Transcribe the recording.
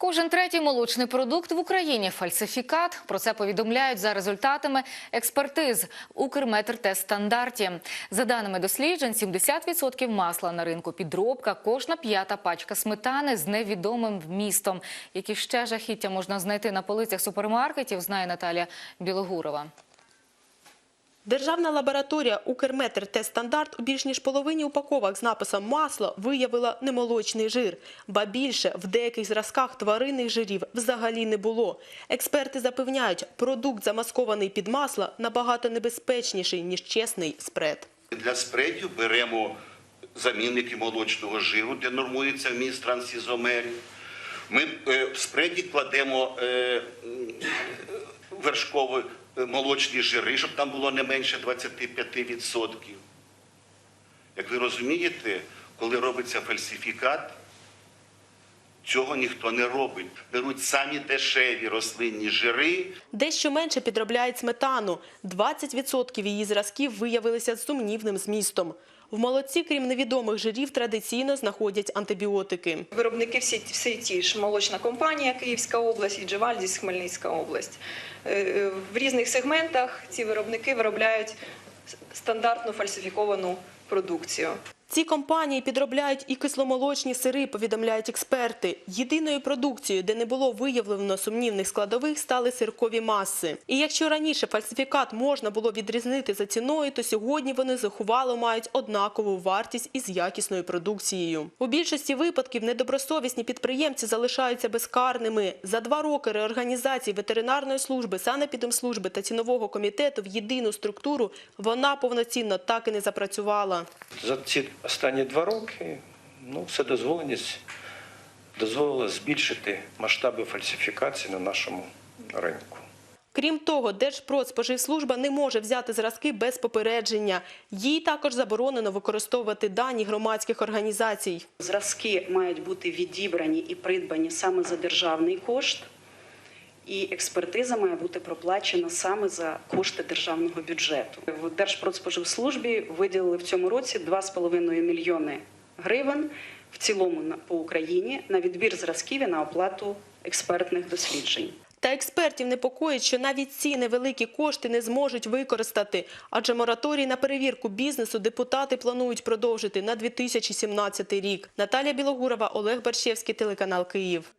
Кожен третій молочний продукт в Україні фальсифікат. Про це повідомляють за результатами експертиз Укрметртестстандарті. За даними досліджень, 70% масла на ринку підробка, кожна п'ята пачка сметани з невідомим вмістом. Які ще жахіття можна знайти на полицях супермаркетів, знає Наталія Білогурова. Державна лабораторія Укрметр Тестстандарт у більш ніж половині упаковок з написом масло виявила немолочний жир. Ба більше, в деяких зразках тваринних жирів взагалі не було. Експерти запевняють, продукт, замаскований під масло, набагато небезпечніший, ніж чесний спред. Для спредів беремо замінники молочного жиру, де нормується вміст трансізомерів. Ми е, в спреді кладемо е, е, молочні жири, щоб там було не менше 25%. Як ви розумієте, коли робиться фальсифікат, цього ніхто не робить. Беруть самі дешеві рослинні жири, Дещо менше підробляють сметану. 20% її зразків виявилися з сумнівним змістом. В молоці, крім невідомих жирів, традиційно знаходять антибіотики. Виробники всі, всі ті ж молочна компанія Київська область і Джевальдіс Хмельницька область. Е, е, В різних сегментах ці виробники виробляють стандартну фальсифіковану продукцію. Ці компанії підробляють і кисломолочні сири, повідомляють експерти. Єдиною продукцією, де не було виявлено сумнівних складових, стали сиркові маси. І якщо раніше фальсифікат можна було відрізнити за ціною, то сьогодні вони захувало мають однакову вартість із якісною продукцією. У більшості випадків недобросовісні підприємці залишаються безкарними. За два роки реорганізації ветеринарної служби, санепідемслужби та цінового комітету в єдину структуру вона повноцінно так і не запрацювала. За ці останні два роки ну, вседозволеність дозволила збільшити масштаби фальсифікації на нашому ринку. Крім того, Держпродспоживслужба не може взяти зразки без попередження. Їй також заборонено використовувати дані громадських організацій. Зразки мають бути відібрані і придбані саме за державний кошт, і експертиза має бути проплачена саме за кошти державного бюджету. В Держпродспоживслужбі виділили в цьому році 2,5 мільйони гривень в цілому по Україні на відбір зразків і на оплату експертних досліджень. Та експертів непокоїть, що навіть ці невеликі кошти не зможуть використати, адже мораторій на перевірку бізнесу депутати планують продовжити на 2017 рік. Наталія Білогурова, Олег Барщевський, телеканал Київ.